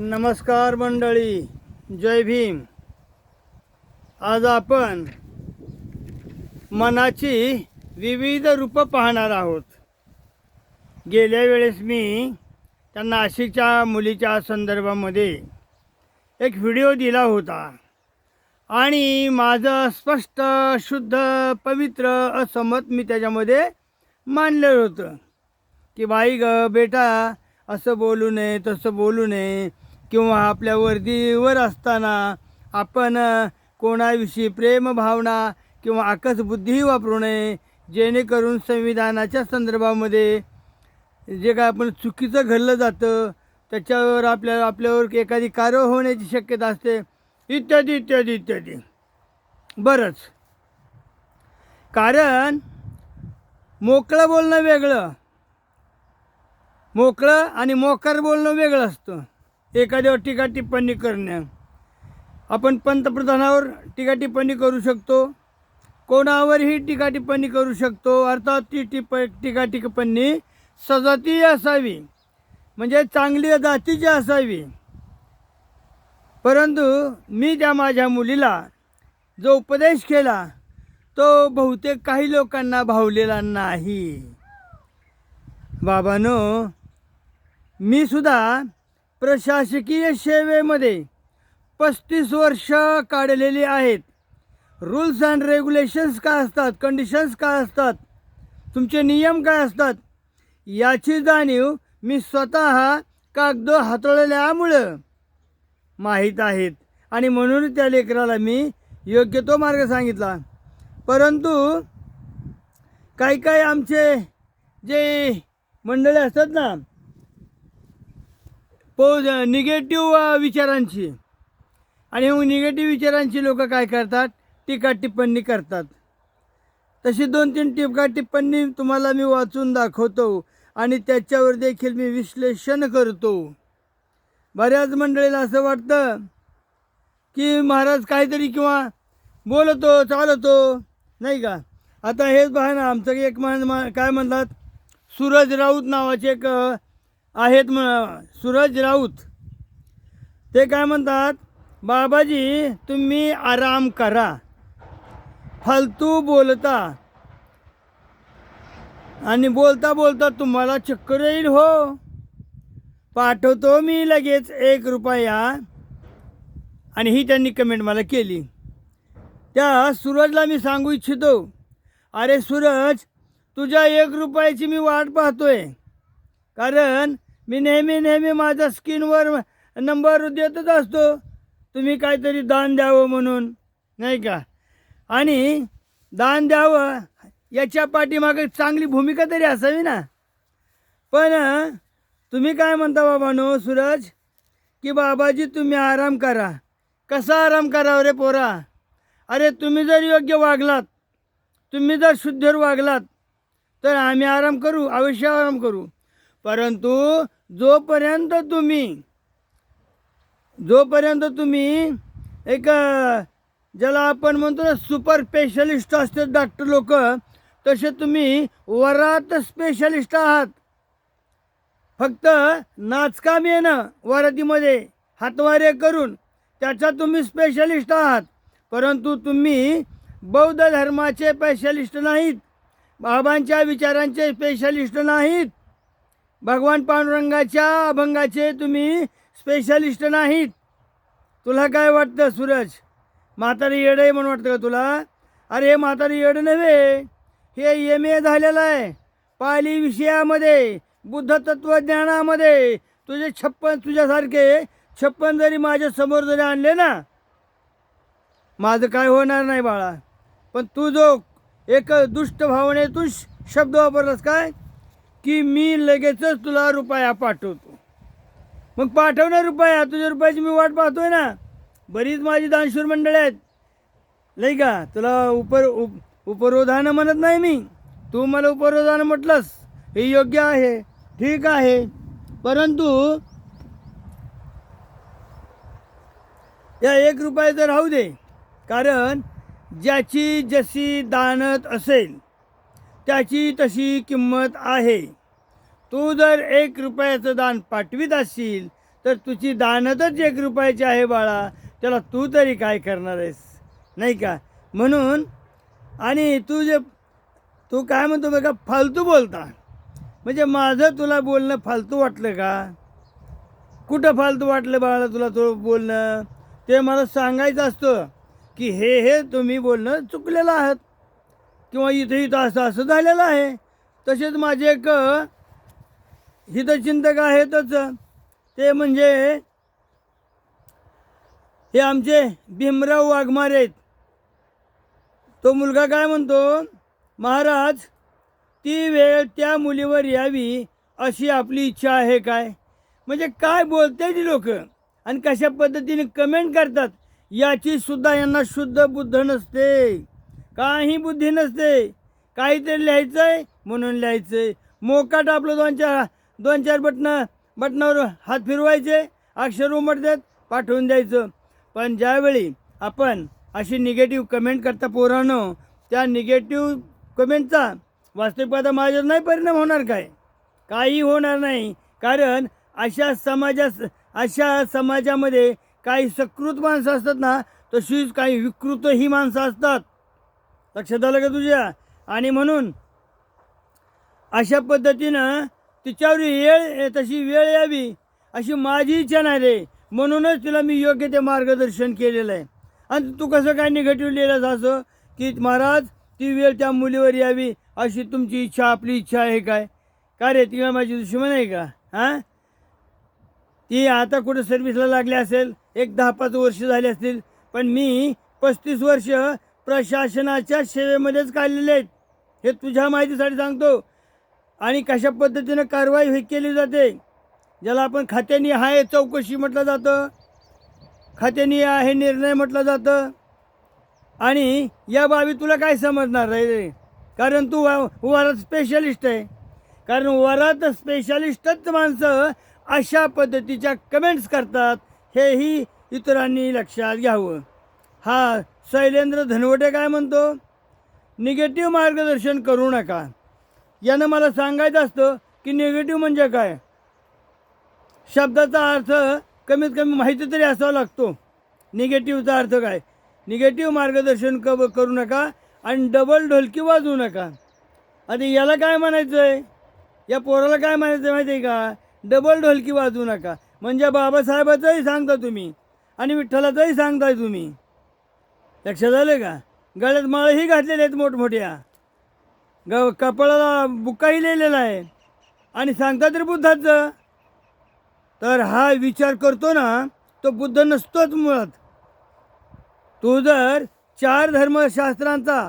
नमस्कार मंडळी जय भीम. आज आपण मनाची विविध रूपं पाहणार आहोत. गेल्या वेळेस मी त्या नाशिकच्या मुलीच्या संदर्भामध्ये एक व्हिडिओ दिला होता आणि माझं स्पष्ट शुद्ध पवित्र असमत मी त्याच्यामध्ये मानलं होतं. की बाई ग बेटा असं बोलू नये तसं बोलू नये किंवा आपल्या वर्दीवर असताना आपण कोणाविषयी प्रेमभावना किंवा आकसबुद्धीही वापरू नये जेणेकरून संविधानाच्या संदर्भामध्ये जे काय आपण चुकीचं घडलं जातं त्याच्यावर आपल्या आपल्यावर एखादी कारवाई होण्याची शक्यता असते. इत्यादी इत्यादी इत्यादी. बरंच. कारण मोकळं बोलणं वेगळं. मोकळं आणि मोकार बोलणं वेगळं असतं. एखाद्यावर टीका टिप्पणी करणं. आपण पंतप्रधानावर टीका टिप्पणी करू शकतो. कोणावरही टीका टिप्पणी करू शकतो? अर्थात ती टिप टीका टिप्पणी सजातीय असावी. म्हणजे चांगली जातीची असावी. परंतु मी त्या माझ्या मुलीला जो उपदेश केला तो बहुतेक काही लोकांना भावलेला नाही. बाबानो मी सुद्धा प्रशासकीय सेवेमध्ये पस्तीस वर्ष काढलेली आहेत. रूल्स अँड रेग्युलेशन्स काय असतात? कंडिशन्स काय असतात? तुमचे नियम काय असतात? याची जाणीव मी स्वतः कागद हाताळल्यामुळं माहीत आहेत. आणि म्हणून त्या लेकराला मी योग्य तो मार्ग सांगितला. परंतु काही काही आमचे जे मंडळी असतात ना पोज निगेटिव्ह uh, विचारांची. आणि मग निगेटिव्ह विचारांची लोक काय करतात? टीका टिप्पणी करतात. तशी दोन तीन टिपका टिप्पणी तुम्हाला मी वाचून दाखवतो आणि त्याच्यावर देखील मी विश्लेषण करतो. बऱ्याच मंडळीला असं वाटतं की महाराज काहीतरी किंवा बोलतो चालतो नाही का? आता हेच पहा ना आमचं एक मान मा- काय म्हणतात? सूरज राऊत नावाचे एक आहेत म सूरज राऊत. ते काय म्हणतात? बाबाजी तुम्ही आराम करा. फालतू बोलता. आणि बोलता बोलता तुम्हाला चक्कर येईल हो. पाठवतो मी लगेच एक रुपया. आणि ही त्यांनी कमेंट मला केली. त्या सूरजला मी सांगू इच्छितो. अरे सूरज तुझ्या एक रुपयाची मी वाट पाहतोय. कारण मी नेहमी नेहमी माझ्या स्किनवर नंबर देतच असतो. तुम्ही काहीतरी दान द्यावं म्हणून नाही का? आणि दान द्यावं याच्या पाठीमागे चांगली भूमिका तरी असावी ना? पण तुम्ही काय म्हणता बाबानो सूरज? की बाबाजी तुम्ही आराम करा. कसा आराम करावं रे पोरा? अरे तुम्ही जर योग्य वागलात तुम्ही जर शुद्धर वागलात तर आम्ही आराम करू अवश्य आराम करू. परंतु जोपर्यंत तुम्ही जोपर्यंत तुम्ही एक ज्याला आपण म्हणतो ना सुपर स्पेशलिस्ट असते डॉक्टर लोक तसे तुम्ही वरात स्पेशलिस्ट आहात. फक्त नाचकाम येणं वरातीमध्ये हातवारे करून त्याचा तुम्ही स्पेशलिस्ट आहात. परंतु तुम्ही बौद्ध धर्माचे स्पेशलिस्ट नाहीत. बाबांच्या विचारांचे स्पेशलिस्ट नाहीत. भगवान पांडुरंगाच्या अभंगाचे तुम्ही स्पेशलिस्ट नाहीत. तुला काय वाटतं सूरज? म्हातारी येडं आहे म्हणून वाटतं का तुला? अरे म्हातारी येडं नव्हे. हे एम ए झालेलं आहे. पाली विषयामध्ये बुद्ध तत्त्वज्ञानामध्ये तुझे छप्पन तुझ्यासारखे छप्पन जरी माझ्यासमोर जरी आणले ना माझं काय होणार नाही बाळा. पण तू जो एक दुष्ट भावनेतून शब्द वापरलास काय? की मी लगेचच तुला रुपया पाठवतो. मग पाठवणार रुपया? तुझ्या रुपयाची मी वाट पाहतोय ना. बरीच माझी दानशूर मंडळी आहेत. नाही का? तुला उपर उप उपरोधानं म्हणत नाही मी. तू मला उपरोधानं म्हटलंस. हे योग्य आहे. ठीक आहे. परंतु या एक रुपयाचं राहू दे. कारण ज्याची जशी दानत असेल त्याची तशी किंमत आहे. तू जर एक रुपयाचं दान पाठवीत असशील तर तुझी दानतच एक रुपयाची आहे बाळा. त्याला तू तरी काय करणार आहेस? नाही का? म्हणून आणि तू जे तू काय म्हणतो बघा फालतू बोलता. म्हणजे माझं तुला बोलणं फालतू वाटलं का? कुठं फालतू वाटलं बाळा तुला तो बोलणं? ते मला सांगायचं असतं की हे हे तुम्ही बोलणं चुकलेलं आहात. किंवा इथं इथं असं असं झालेलं आहे. तसेच माझे एक हितचिंतक आहेतच. ते म्हणजे हे आमचे भीमराव वाघमारे आहेत. तो मुलगा काय म्हणतो? महाराज ती वेळ त्या मुलीवर यावी अशी आपली इच्छा आहे काय? म्हणजे काय बोलते ती लोक? आणि कशा पद्धतीने कमेंट करतात? याची सुद्धा यांना शुद्ध बुद्ध नसते. काही बुद्धी नसते. काहीतरी लिहायचं आहे म्हणून लिहायचं आहे मोकाट आपलं दोन चार दोन चार बटणं बटनावर हात फिरवायचे अक्षर उमटतात पाठवून द्यायचं. पण ज्यावेळी आपण अशी निगेटिव्ह कमेंट करता पोरानं त्या निगेटिव्ह कमेंटचा वास्तविकता माझ्यावर नाही परिणाम होणार काय? काही होणार नाही. कारण अशा समाजा अशा समाजामध्ये काही सकृत माणसं असतात ना तशीच काही विकृत ही माणसं असतात. लक्षात आलं का तुझ्या? आणि म्हणून अशा पद्धतीनं तिच्यावर येळ तशी वेळ यावी अशी माझी इच्छा नाही रे. म्हणूनच तिला मी योग्य ते मार्गदर्शन केलेलं आहे. आणि तू कसं काय निगेटिव्ह लिहिलंस असं? की महाराज ती वेळ त्या मुलीवर यावी अशी तुमची इच्छा आपली इच्छा आहे काय? का रे तिला माझी दुश्मन आहे का? हां? ती आता कुठं सर्व्हिसला लागली असेल? एक दहा पाच वर्ष झाली असतील पण मी पस्तीस वर्ष प्रशासनाच्या सेवेमध्येच काढलेले आहेत. हे तुझ्या माहितीसाठी सांगतो. आणि कशा पद्धतीनं कारवाई हे केली जाते ज्याला आपण खात्यानी आहे चौकशी म्हटलं जातं खात्यानी आहे निर्णय म्हटलं जातं. आणि या बाबी तुला काय समजणार रे? कारण तू वा- वरात स्पेशलिस्ट आहे. कारण वरात स्पेशलिस्टच माणसं अशा पद्धतीच्या कमेंट्स करतात. हेही इतरांनी लक्षात घ्यावं. हा शैलेंद्र धनवटे काय म्हणतो? निगेटिव्ह मार्गदर्शन करू नका. यानं मला सांगायचं असतं की निगेटिव्ह म्हणजे काय? शब्दाचा अर्थ कमीत कमी माहिती तरी असावा लागतो. निगेटिव्हचा अर्थ काय? निगेटिव्ह मार्गदर्शन क करू नका आणि डबल ढोलकी वाजवू नका. आता याला काय म्हणायचं आहे या पोराला काय म्हणायचं माहिती आहे का? डबल ढोलकी वाजवू नका. म्हणजे बाबासाहेबाचंही सांगता तुम्ही आणि विठ्ठलाचंही सांगताय तुम्ही. लक्षात आलं का? गळ्यात माळही घातलेल्या आहेत मोठमोठ्या. ग कपाळाला बुक्काही लिहिलेला आहे. आणि सांगतात रे बुद्धाचं. तर हा विचार करतो ना तो बुद्ध नसतोच मुळात. तू जर चार धर्मशास्त्रांचा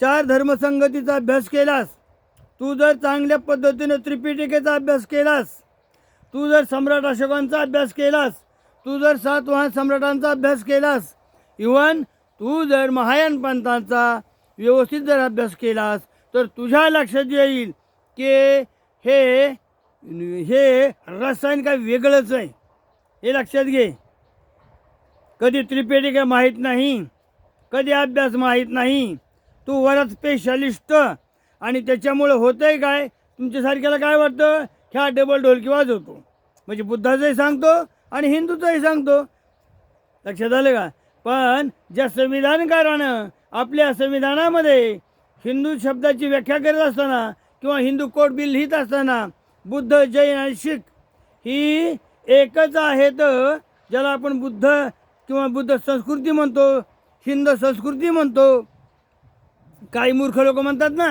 चार धर्मसंगतीचा अभ्यास केलास तू जर चांगल्या पद्धतीनं त्रिपिटिकेचा अभ्यास केलास तू जर सम्राट अशोकांचा अभ्यास केलास तू जर सातवाहन सम्राटांचा अभ्यास केलास इवन तू जर महायान पंथांचा व्यवस्थित जर अभ्यास केलास तर तुझ्या लक्षात येईल की हे हे रसायन काय वेगळंच आहे. हे लक्षात घे. कधी त्रिपेटिका माहीत नाही कधी अभ्यास माहीत नाही. तू वरच स्पेशलिस्ट आणि त्याच्यामुळं होतं आहे काय? तुमच्यासारख्याला काय वाटतं? ह्या डबल ढोलकी वाजवतो. म्हणजे बुद्धाचंही सांगतो आणि हिंदूचंही सांगतो. लक्षात आलं का? पण ज्या संविधानकारानं आपल्या संविधानामध्ये हिंदू शब्दाची व्याख्या करत असताना किंवा हिंदू कोड बिल लिहित असताना बुद्ध जैन आणि शीख ही एकच आहेत ज्याला आपण बुद्ध किंवा बुद्ध संस्कृती म्हणतो हिंदू संस्कृती म्हणतो. काही मूर्ख लोक म्हणतात ना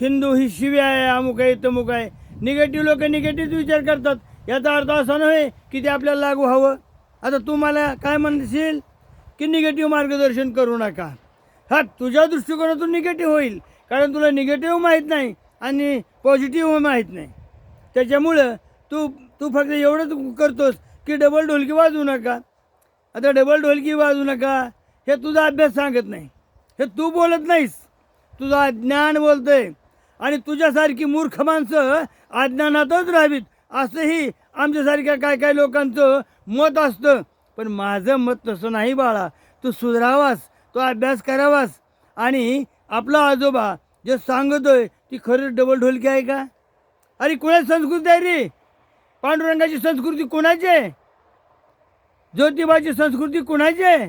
हिंदू ही शिवी आहे अमुक आहे तमुक आहे. निगेटिव्ह लोक निगेटिव्ह विचार करतात. याचा अर्थ असा नव्हे की ते आपल्याला लागू हवं. आता तू मला काय म्हणशील? की निगेटिव्ह मार्गदर्शन करू नका. हा तुझ्या दृष्टिकोनातून निगेटिव्ह होईल कारण तुला निगेटिव्ह माहीत नाही आणि पॉझिटिव्ह माहीत नाही. त्याच्यामुळं तू तू फक्त एवढंच करतोस की डबल ढोलकी वाजवू नका. आता डबल ढोलकी वाजवू नका हे तुझा अभ्यास सांगत नाही. हे तू बोलत नाहीस. तुझा अज्ञान आहे आणि तुझ्यासारखी मूर्ख माणसं अज्ञानातच राहावीत. असंही आमच्यासारख्या काय काय लोकांचं मत असतं. पण माझं मत तसं नाही बाळा. तू सुधारावास तो अभ्यास करावास. आणि आपला आजोबा जे सांगतोय ती खरंच डबल ढोलकी आहे का? अरे कोणाची संस्कृती आहे रे? पांडुरंगाची संस्कृती कोणाची आहे? ज्योतिबाची संस्कृती कोणाची आहे?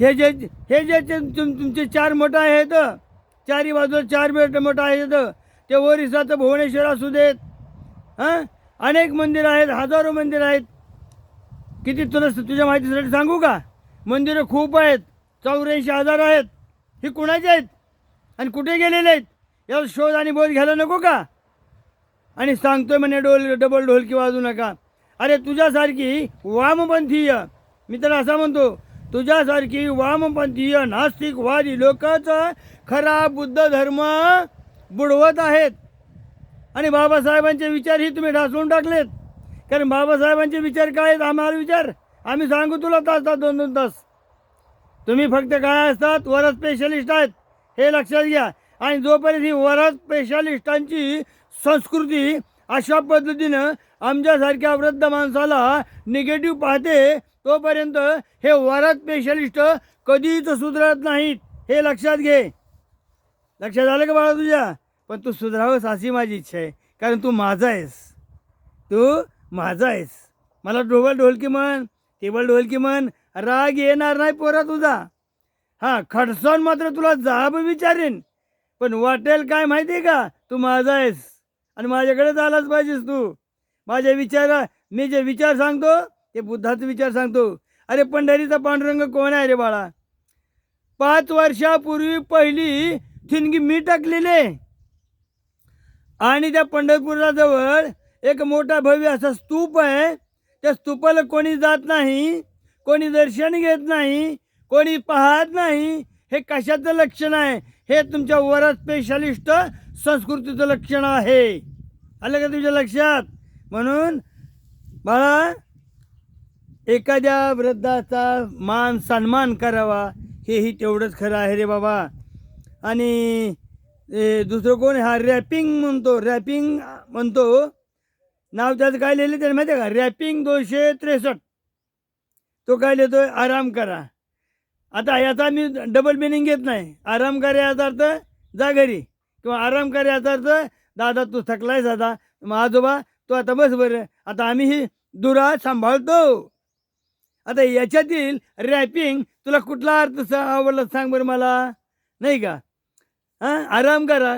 हे जे हे जे तुम तुमचे चार मठ आहेत चारी बाजूला चार बेट मठ आहेत ते ओरिसाचं भुवनेश्वर असू देत हां? अनेक मंदिर आहेत हजारो मंदिर आहेत. किती तुला तुझ्या माहितीसाठी सांगू का? मंदिरं खूप आहेत चौऱ्याऐंशी हजार आहेत. ही कुणाची आहेत? आणि कुठे गेलेले आहेत? यावर शोध आणि बोध घ्यायला नको का? आणि सांगतोय म्हणे डोल डबल ढोलकी वाजू नका. अरे तुझ्यासारखी वामपंथीय मी तर असा म्हणतो तुझ्यासारखी वामपंथीय नास्तिकवादी लोकच खरा बुद्ध धर्म बुडवत आहेत. आणि बाबासाहेबांचे विचारही तुम्ही ढासळून टाकलेत. कारण बाबासाहेबांचे विचार काय आहेत आम्हाला विचार. आम्ही सांगू तुला तास तास दोन दोन तास. तुम्ही फक्त काय असतात वर स्पेशलिस्ट आहेत. हे लक्षात घ्या. आणि जोपर्यंत ही वर स्पेशालिस्टांची संस्कृती अशा पद्धतीनं आमच्यासारख्या वृद्ध माणसाला निगेटिव्ह पाहते तोपर्यंत हे वरात स्पेशलिस्ट कधीच सुधारत नाहीत. हे लक्षात घे. लक्षात आलं का बाळा तुझ्या? पण तू सुधारावंस अशी माझी इच्छा आहे. कारण तू माझा आहेस. तू माझा आहेस. मला डोबल ढोलकी म्हण टेबल ढोलकी म्हण राग येणार नाही पोरा तुझा. हां खडसण मात्र तुला जाब विचारेन. पण वाटेल काय माहिती आहे का? तू माझा आहेस. आणि माझ्याकडेच आलाच पाहिजेस तू. माझ्या विचारा मी जे विचार सांगतो ते बुद्धाचा विचार सांगतो. अरे पंढरीचा पांडुरंग कोण आहे रे बाळा? पाच वर्षापूर्वी पहिली थिनगी मी टाकलेले आणि त्या पंढरपूरला जवळ एक मोठा भव्य असा स्तूप आहे. त्या स्तूपाला कोणी जात नाही कोणी दर्शन घेत नाही कोणी पाहत नाही. हे कशाचं लक्षण आहे? हे तुमच्या वरात स्पेशालिस्ट संस्कृतीचं लक्षण आहे. आलं का तुझ्या लक्षात? म्हणून बाळा एखाद्या वृद्धाचा मान सन्मान करावा हेही तेवढंच खरं आहे रे बाबा. आणि दुसरं कोण? हा रॅपिंग म्हणतो रॅपिंग म्हणतो. नाव त्याचं काय लिहिलं त्याने माहिती आहे का? रॅपिंग दोनशे त्रेसष्ट. तो काय लिहितो आराम करा. आता याचा मी डबल मिनिंग घेत नाही. आराम करा याचा अर्थ जा घरी. किंवा आराम करा याचा अर्थ दादा तू थकलायस दादा मग आजोबा तू आता बस बरं. आता आम्ही ही दुरा सांभाळतो. आता याच्यातील रॅपिंग तुला कुठला अर्थ सा- आवडला सांग बरं मला. नाही का? हां? आराम करा.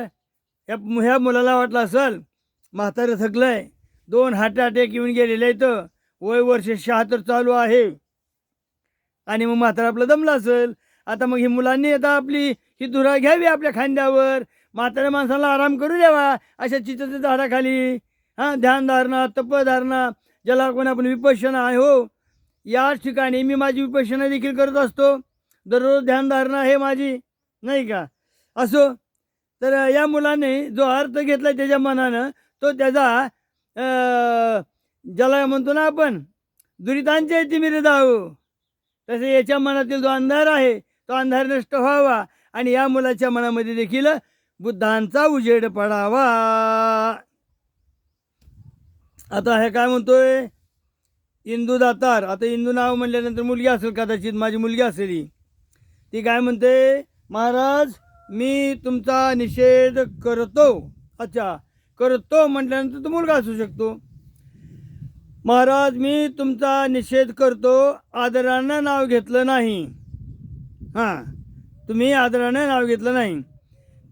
ह्या ह्या मुलाला वाटलं असेल म्हातारं थकलं आहे दोन हार्ट अटॅक येऊन गेलेले आहेत. वय वर्ष शहात्तर चालू आहे. आणि मग म्हातारा आपलं दमलं असेल. आता मग ही मुलांनी आता आपली ही धुरा घ्यावी आपल्या खांद्यावर. म्हाताऱ्या माणसाला आराम करू द्यावा. अशा चित्राच्या झाडाखाली हां ध्यानधारणा तपधारणा ज्याला कोण आपण विपश्यना आहे हो. याच ठिकाणी मी माझी विपशना देखील करत असतो. दररोज ध्यानधारणा हे माझी नाही का? असो. तर या मुलाने जो अर्थ घेतला त्याच्या मनानं तो त्याचा ज्याला म्हणतो ना आपण दुरितांच्या तिमिरे जाऊ तसे याच्या मनातील जो अंधार आहे तो अंधार नष्ट व्हावा आणि या मुलाच्या मनामध्ये देखील बुद्धांचा उजेड पडावा. आता हे काय म्हणतोय? इंदू दातार. आता इंदू नाव म्हणल्यानंतर मुलगी असेल कदाचित माझी मुलगी असेल ती काय म्हणते? महाराज मी तुमचा निषेध करतो. अच्छा. करतो म्हटल्यानंतर तो मुलगा असू शकतो. महाराज मी तुमचा निषेध करतो. आदरानं नाव घेतलं नाही. हां तुम्ही आदरानं नाव घेतलं नाही.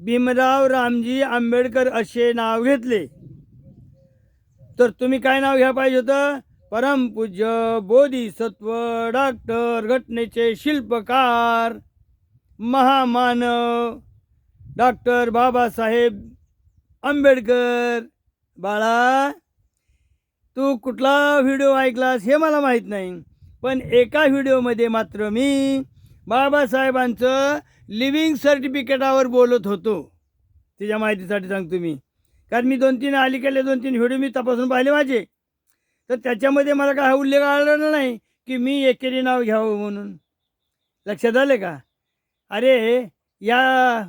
भीमराव रामजी आंबेडकर असे नाव घेतले. तर तुम्ही काय नाव घ्या पाहिजे होतं? परमपूज्य बोधिसत्व डॉक्टर घटनेचे शिल्पकार महामानव डॉक्टर बाबासाहेब आंबेडकर. बाळा तू कुठला व्हिडिओ ऐकलास हे मला माहीत नाही पण एका व्हिडिओमध्ये मात्र मी बाबासाहेबांचं लिव्हिंग सर्टिफिकेटावर बोलत होतो. तिच्या माहितीसाठी सांगतो मी. कारण मी दोन तीन अलीकडले दोन तीन व्हिडिओ मी तपासून पाहिले माझे. तर त्याच्यामध्ये मला काय हा उल्लेख आढळला नाही की मी एकेरी नाव घ्यावं म्हणून. लक्षात आले का? अरे या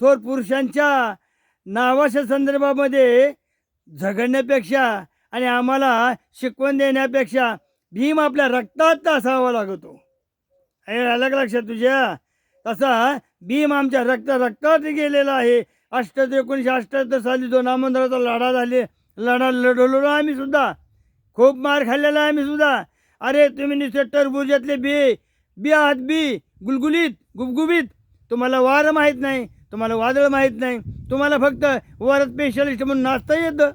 थोर पुरुषांच्या नावाच्या संदर्भामध्ये झगडण्यापेक्षा आणि आम्हाला शिकवण देण्यापेक्षा भीम आपल्या रक्तात असावा लागतो. हे आलं लक्षात तुझ्या. तसा भीम आमच्या रक्त रक्तात गेलेला आहे. अष्ट एकोणीसशे अष्ट्याहत्तर साली जो नामंदराचा लढा झाले लढा लढवलो आम्ही सुद्धा. खूप मार खाल्लेला आहे आम्ही सुद्धा. अरे तुम्ही नुसते टरबुजातले बी बी आहात बी गुलगुलीत गुबगुबीत. तुम्हाला वार माहीत नाही. तुम्हाला वादळ माहीत नाही. तुम्हाला फक्त वरद स्पेशलिस्ट म्हणून नाचता येतं.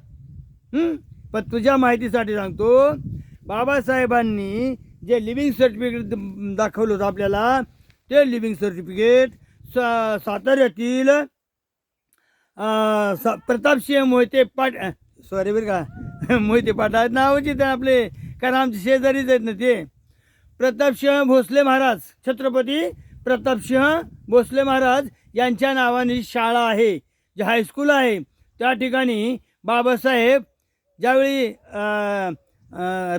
पण तुझ्या माहितीसाठी सांगतो बाबासाहेबांनी जे लिव्हिंग सर्टिफिकेट दाखवलं होतं आपल्याला ते लिव्हिंग सर्टिफिकेट सा साताऱ्यातील सा प्रतापसिंह मोहिते पाट सॉरी बरं का. मोहिते पाट आहेत ते आपले कारण आमचे शेजारीच आहेत ना ते. प्रतापसिंह भोसले महाराज छत्रपती प्रतापसिंह भोसले महाराज यांच्या नावाने शाळा आहे जे हायस्कूल आहे. त्या ठिकाणी बाबासाहेब ज्यावेळी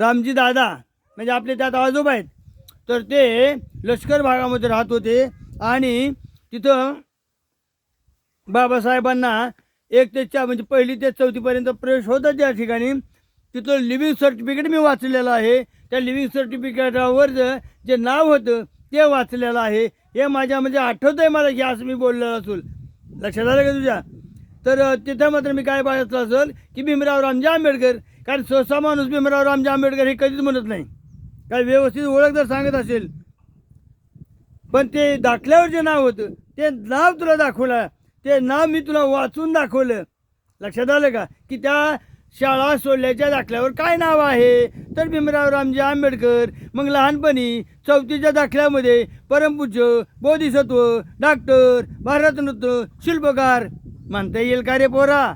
रामजी दादा म्हणजे आपले त्यात आजोबा आहेत तर ते लष्कर भागामध्ये राहत होते आणि तिथं बाबासाहेबांना एक ते चार म्हणजे पहिली ते चौथीपर्यंत प्रवेश होता त्या ठिकाणी. तिथं लिव्हिंग सर्टिफिकेट मी वाचलेलं आहे. त्या लिव्हिंग सर्टिफिकेटावर जे नाव होतं ते वाचलेलं आहे. हे माझ्या म्हणजे आठवतं आहे मला की असं मी बोललेलं असेल लक्षात आलं का तुझ्या? तर तिथं मात्र मी काय पाहिलं असेल की भीमराव रामजी आंबेडकर कारण सहसा माणूस भीमराव रामजी आंबेडकर हे कधीच म्हणत नाही. काय व्यवस्थित ओळख जर सांगत असेल. पण ते दाखल्यावर जे नाव होतं ते नाव तुला दाखवलं. ते नाव मी तुला वाचून दाखवलं. लक्षात आलं का? की त्या शाळा सोडल्याच्या दाखल्यावर काय नाव आहे? तर भीमराव रामजी आंबेडकर मग लहानपणी चौथीच्या दाखल्यामध्ये परमपूज्य बोधिसत्व डॉक्टर भारतरत्न शिल्पकार म्हणता येईल का रे पोरा?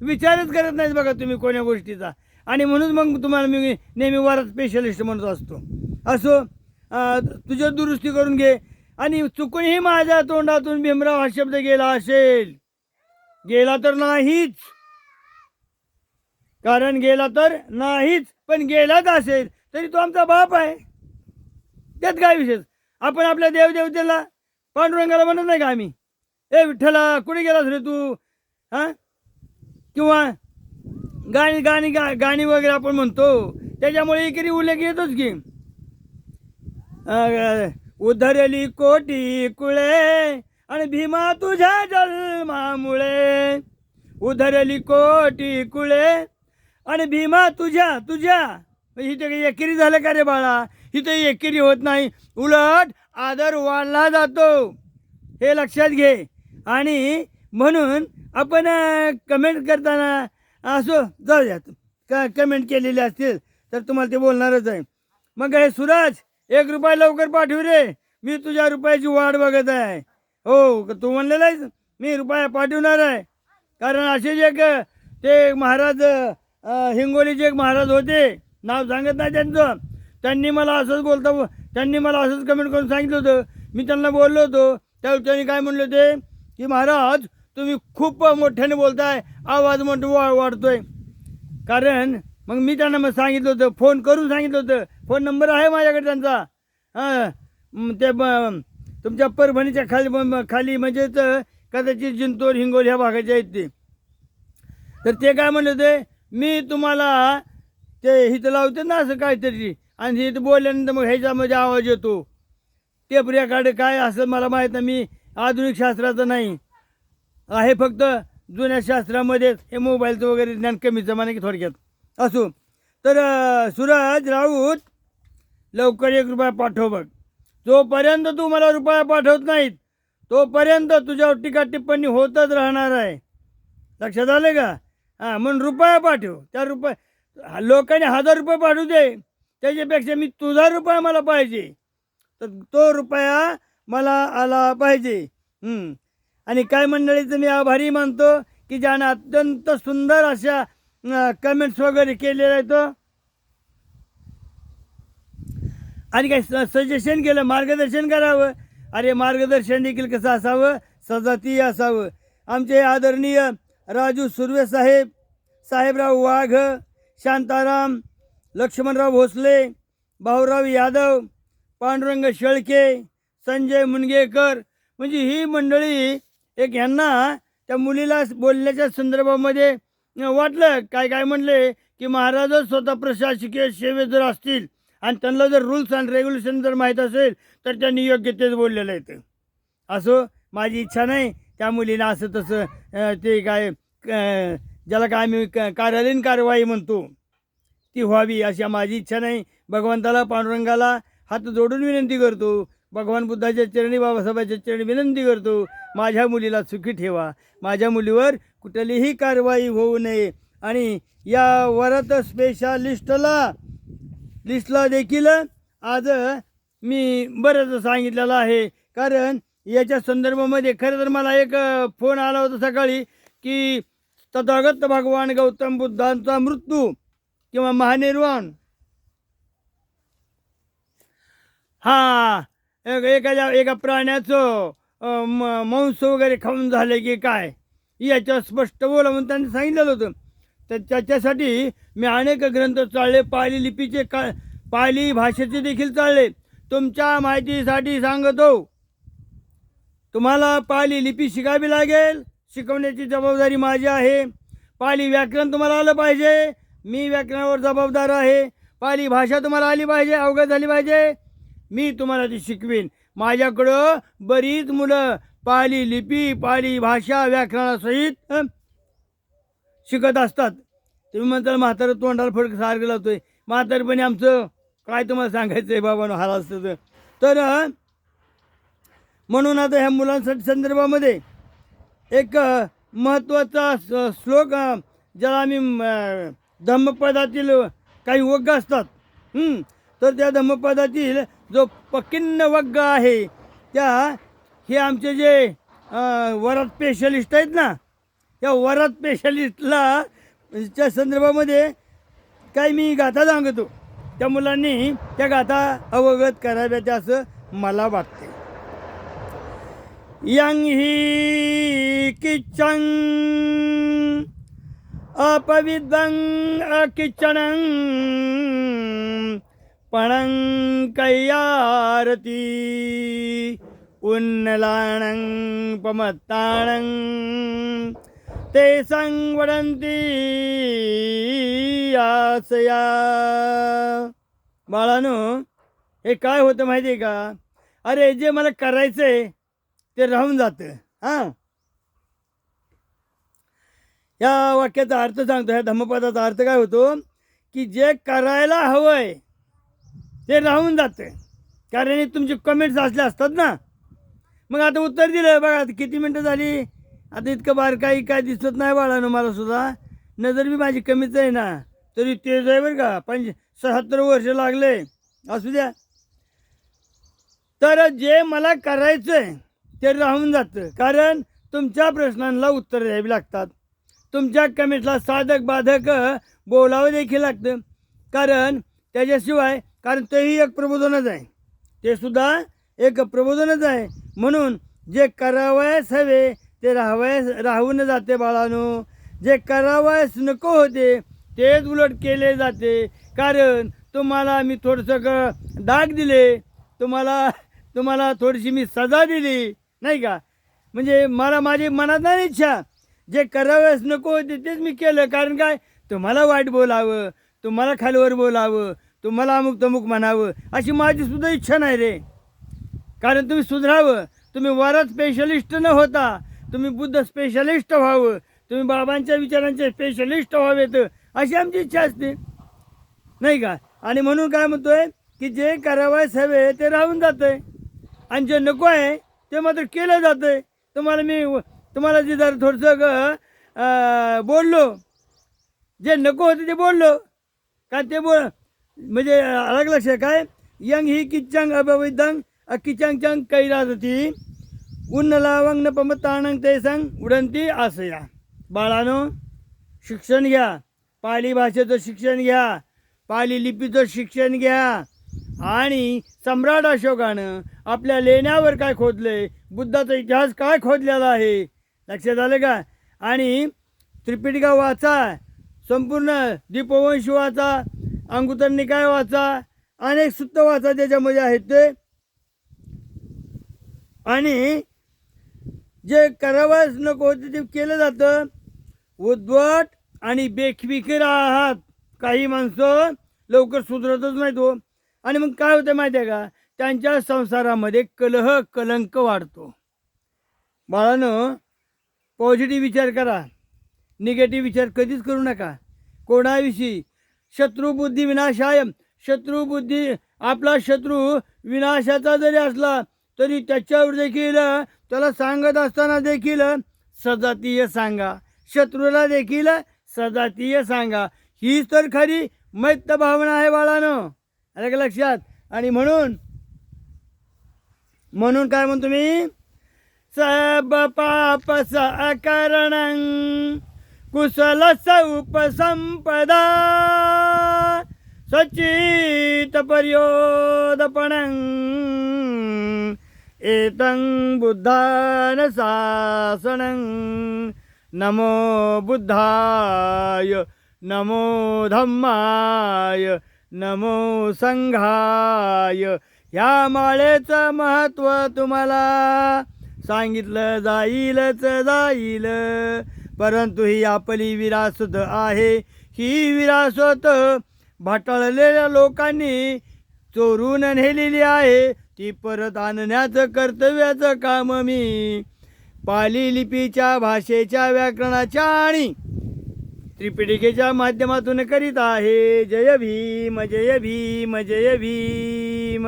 विचारच करत नाहीत बघा तुम्ही कोण्या गोष्टीचा. आणि म्हणून मग तुम्हाला मी नेहमी वारात स्पेशलिस्ट म्हणत असतो. असो तुझ्या दुरुस्ती करून घे. आणि चुकूनही माझ्या तोंडातून भीमराव हा शब्द गेला असेल. गेला तर नाहीच. कारण गेला तर नाहीच. पण गेलाच असेल तरी तो आमचा बाप आहे. त्यात काय विशेष? आपण आपल्या देवदेवतेला पांडुरंगाला म्हणत नाही का आम्ही? ए विठ्ठला कुठे गेलास रे तू? हां? किंवा गाणी गाणी गा गाणी वगैरे आपण म्हणतो त्याच्यामुळे इकडे उल्लेख येतोच की. उधरली कोटी कुळे आणि भीमा तुझ्या जन्मामुळे. उधरली कोटी कुळे आणि भीमा तुझ्या तुझ्या. इथे काही एकेरी झालं का रे बाळा? इथे एकेरी होत नाही. उलट आदर वाढला जातो. हे लक्षात घे. आणि म्हणून आपण कमेंट करताना असो जाऊ द्या. का कमेंट केलेले असतील तर तुम्हाला ते बोलणारच आहे. मग हे सुराज एक रुपया लवकर पाठवू रे. मी तुझ्या रुपयाची वाट बघत आहे. हो तू म्हणलेला आहेस मी रुपया पाठवणार आहे. कारण असे जे ते महाराज हिंगोलीचे एक महाराज होते नाव सांगत नाही त्यांचं. त्यांनी मला असंच बोलता त्यांनी मला असंच कमेंट करून सांगितलं होतं. मी त्यांना बोललो होतो. त्यावेळी त्यांनी काय म्हणले होते? की महाराज तुम्ही खूप मोठ्याने बोलताय आवाज मोठं वा वाढतोय. कारण मग मी त्यांना मग सांगितलं होतं फोन करून सांगितलं होतं. फोन नंबर आहे माझ्याकडे त्यांचा. हां ते ब- तुमच्या परभणीच्या खाली खाली म्हणजेच कदाचित जिंतोर हिंगोली ह्या भागाचे आहेत ते. तर ते काय म्हणले होते? मी तुम्हाला ते हिथं लावते ना असं काहीतरी. आणि इथं बोलल्यानंतर मग ह्याच्यामध्ये आवाज येतो. टेप रेकॉर्ड काय असं मला माहीत नाही. मी आधुनिक शास्त्राचं नाही. आहे फक्त जुन्या शास्त्रामध्येच हे मोबाईलचं वगैरे ज्ञान कमीचं म्हणा की थोडक्यात. असो. तर अं, सूरज राऊत लवकर एक रुपया पाठव बघ. जोपर्यंत तू मला रुपया पाठवत नाहीत तोपर्यंत तुझ्यावर टीका टिप्पणी होतच राहणार आहे. लक्षात आलं का? हां म्हणून रुपया पाठव. त्या रुपया लोकांनी हजार रुपये पाठवू दे. त्याच्यापेक्षा मी तुझा रुपया मला पाहिजे. तर तो रुपया मला आला पाहिजे. आणि काय मंडळीचं मी आभारी मानतो की ज्यानं अत्यंत सुंदर अशा कमेंट्स वगैरे केलेल्या आहेत आणि काही सजेशन केलं मार्गदर्शन करावं. अरे मार्गदर्शन देखील कसं असावं? सजाती असावं. आमचे आदरणीय राजू सुर्वे साहेब साहेबराव वाघ शांताराम लक्ष्मणराव भोसले भाऊराव यादव पांडुरंग शेळके संजय मुनगेकर. म्हणजे ही मंडळी एक यांना त्या मुलीला बोलण्याच्या संदर्भामध्ये वाटलं काय काय म्हणले की महाराजच स्वतः प्रशासकीय सेवेत जर असतील आणि त्यांना जर रूल्स अँड रेग्युलेशन जर माहीत असेल तर त्यांनी योग्य तेच बोललेलं आहे असो माझी इच्छा नाही. त्या मुलीला असं तसं ते काय ज्याला काय आम्ही क- कार्यालयीन कारवाई म्हणतो ती व्हावी अशी माझी इच्छा नाही. भगवंताला पांडुरंगाला हात जोडून विनंती करतो. भगवान बुद्धाच्या चरणी बाबासाहेबांच्या चरणी विनंती करतो माझ्या मुलीला सुखी ठेवा. माझ्या मुलीवर कुठलीही कारवाई होऊ नये. आणि या वरात स्पेशालिस्टला लिस्टला देखील आज मी बरंच सांगितलेलं आहे. कारण याच्या संदर्भामध्ये खरं तर मला एक फोन आला होता सकाळी की तथागत भगवान गौतम बुद्धांचा मृत्यू किंवा महानिर्वाण. हा एखाद्या एका प्राण्याचं म- मांस वगैरे खाऊन झालं की काय याच्या स्पष्ट बोला म्हणून त्यांनी सांगितलेलं होतं. तर त्याच्यासाठी मी अनेक ग्रंथ चालले पाली लिपीचे का पाली भाषेचे देखील चालले. तुमच्या माहितीसाठी सांगतो तुम्हाला पाली लिपी शिकावी लागेल. शिकवण्याची जबाबदारी माझी आहे. पाली व्याकरण तुम्हाला आलं पाहिजे. मी व्याकरणावर जबाबदार आहे. पाली भाषा तुम्हाला आली पाहिजे अवगत झाली पाहिजे. मी तुम्हाला ती शिकवीन. माझ्याकडं बरीच मुलं पाली लिपी पाली भाषा व्याकरणासहित शिकत असतात. तुम्ही म्हणताल म्हातारं तोंडाला फडक सारखं लावतोय. म्हातारपणे आमचं काय तुम्हाला सांगायचं आहे बाबा हाल असतं तर. म्हणून आता ह्या मुलांसाठी संदर्भामध्ये एक महत्त्वाचा श्लोक ज्याला आम्ही धम्मपदातील काही वग्ग असतात तर त्या धम्मपदातील जो पकिन्न वग्ग आहे त्या हे आमचे जे वरात स्पेशलिस्ट आहेत ना त्या वरात स्पेशलिस्टला च्या संदर्भामध्ये काही मी गाथा सांगतो. त्या मुलांनी त्या गाथा अवगत कराव्यात असं मला वाटते yang hi किचन अपविद्वं अकिचनं पणं कैयारती उन्नलाणं पमत्ताणं ते संवडंती आसया। बाळानो हे काय होतं माहिती आहे का? अरे जे मला करायचं आहे ते राहून जातं. हां. या वाक्याचा अर्थ सांगतो ह्या धम्मपदाचा अर्थ काय होतो की जे करायला हवंय ते राहून जातं. कारण हे तुमचे कमेंट्स असले असतात ना. मग आता उत्तर दिलं बघा आता किती मिनटं झाली? आता इतकं बारकाई काय दिसत नाही बाळानं मला सुद्धा. नजर बी माझी कमीच आहे ना. तरी तेज आहे बरं का. पंच सहात्तर वर्ष लागले. असू द्या. तर जे मला करायचं आहे ते राहून जातं. कारण तुमच्या प्रश्नांना उत्तर द्यावी लागतात. तुमच्या कमेंटला साधक बाधक बोलावं देखील लागतं. कारण त्याच्याशिवाय कारण तेही एक प्रबोधनच आहे. ते सुद्धा एक प्रबोधनच आहे. म्हणून जे करावयास हवे ते राहावयास राहून जाते बाळानो. जे करावयास नको होते तेच उलट केले जाते. कारण तुम्हाला मी थोडंसं डाग दिले. तुम्हाला तुम्हाला थोडीशी मी सजा दिली. नाही का? म्हणजे मला माझी मनात नाही इच्छा. जे करावयास नको होते तेच मी केलं. कारण काय? तुम्हाला वाईट बोलावं तुम्हाला खालीवर बोलावं तुम्हाला अमुक तमुक म्हणावं अशी माझी सुद्धा इच्छा नाही रे. कारण तुम्ही सुधरावं. तुम्ही वरात स्पेशलिस्ट न होता. तुम्ही बुद्ध स्पेशलिस्ट व्हावं. तुम्ही बाबांच्या विचारांचे स्पेशलिस्ट व्हावेत. अशी आमची इच्छा असते. नाही का? आणि म्हणून काय म्हणतोय? की जे करावयास हवे ते राहून जातंय. आणि जे नको आहे ते मात्र केलं जातंय. तुम्हाला मी तुम्हाला जे जर थोडंसं ग- बोललो जे नको होते ते बोललो. का ते बोल म्हणजे अलग लक्ष काय? यंग ही किच्चांग अभविदंग अकिचांग चांग कैराजती उन्न लावंग न पमताणंग ते सांग उडंती आसया. बाळानो शिक्षण घ्या. पाली भाषेचं शिक्षण घ्या. पाली लिपीचं शिक्षण घ्या. आणि सम्राट अशोकानं आपल्या लेण्यावर काय खोदलंय बुद्धाचा इतिहास काय खोदलेला आहे? लक्षात आलं का? आणि त्रिपिटिका वाचा संपूर्ण दीपवंश वाचा अंगुतर निकाय वाचा? अनेक सुत्त वाचा त्याच्यामध्ये आहेत ते. आणि जे करावयास नको होते ते केलं जातं. उद्वट आणि बेखविखीर आहात. काही माणसं लवकर सुधरतच नाहीत हो. आणि मग काय होतं माहिती आहे का? त्यांच्या संसारामध्ये कलह कलंक वाढतो. बाळानं पॉझिटिव्ह विचार करा. निगेटिव्ह विचार कधीच करू नका. कोणाविषयी? शत्रुबुद्धी विनाशाय शत्रुबुद्धी आपला शत्रू विनाशाचा जरी असला तरी त्याच्यावर देखील त्याला सांगत असताना देखील सजातीय सांगा. शत्रूला देखील सजातीय सांगा. हीच तर खरी मैत्र भावना आहे बाळानं. आलं का लक्षात? आणि म्हणून म्हणून काय म्हणतो मी? सब पाप सकरण कुशल उपसंपदा सचित पर्योदपण एतं बुद्धान शासनं। नमो बुद्धाय नमो धम्माय नमो संघाय ह्या माळेचं महत्त्व तुम्हाला सांगितलं जाईलच जाईल. परंतु ही आपली विरासत आहे. ही विरासत भाटाळलेल्या लोकांनी चोरून नेलेली आहे. ती परत आणण्याचं कर्तव्याचं काम मी पाली लिपीच्या भाषेच्या व्याकरणाच्या आणि त्रिपिटिकेच्या माध्यमातून करीत आहे. जय भीम जय भीम जय भीम.